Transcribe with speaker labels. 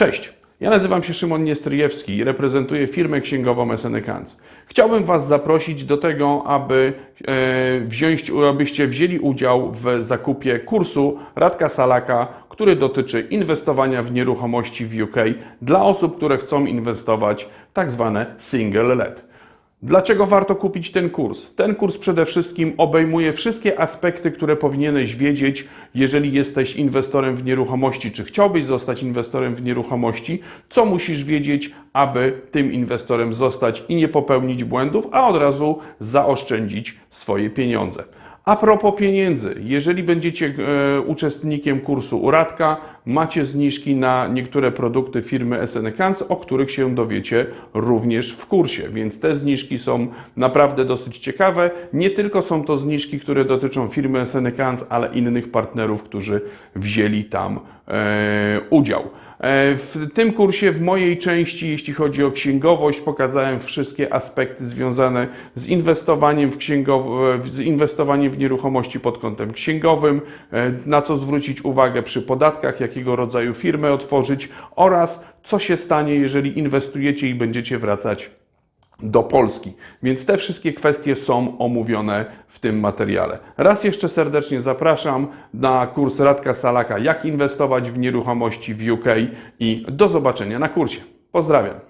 Speaker 1: Cześć, ja nazywam się Szymon Niestryjewski i reprezentuję firmę księgową SNKANC. Chciałbym Was zaprosić do tego, aby e, wziąć, abyście wzięli udział w zakupie kursu Radka Salaka, który dotyczy inwestowania w nieruchomości w UK dla osób, które chcą inwestować w tak zwane single let. Dlaczego warto kupić ten kurs? Ten kurs przede wszystkim obejmuje wszystkie aspekty, które powinieneś wiedzieć, jeżeli jesteś inwestorem w nieruchomości, czy chciałbyś zostać inwestorem w nieruchomości, co musisz wiedzieć, aby tym inwestorem zostać i nie popełnić błędów, a od razu zaoszczędzić swoje pieniądze. A propos pieniędzy, jeżeli będziecie e, uczestnikiem kursu u Radka, macie zniżki na niektóre produkty firmy SNKANC, o których się dowiecie również w kursie, więc te zniżki są naprawdę dosyć ciekawe. Nie tylko są to zniżki, które dotyczą firmy SNKANC, ale innych partnerów, którzy wzięli tam e, udział. E, W tym kursie, w mojej części, jeśli chodzi o księgowość, pokazałem wszystkie aspekty związane z inwestowaniem w, z inwestowaniem w nieruchomości pod kątem księgowym, e, na co zwrócić uwagę przy podatkach, jakiego rodzaju firmę otworzyć oraz co się stanie, jeżeli inwestujecie i będziecie wracać do Polski. Więc te wszystkie kwestie są omówione w tym materiale. Raz jeszcze serdecznie zapraszam na kurs Radka Salaka, jak inwestować w nieruchomości w UK i do zobaczenia na kursie. Pozdrawiam.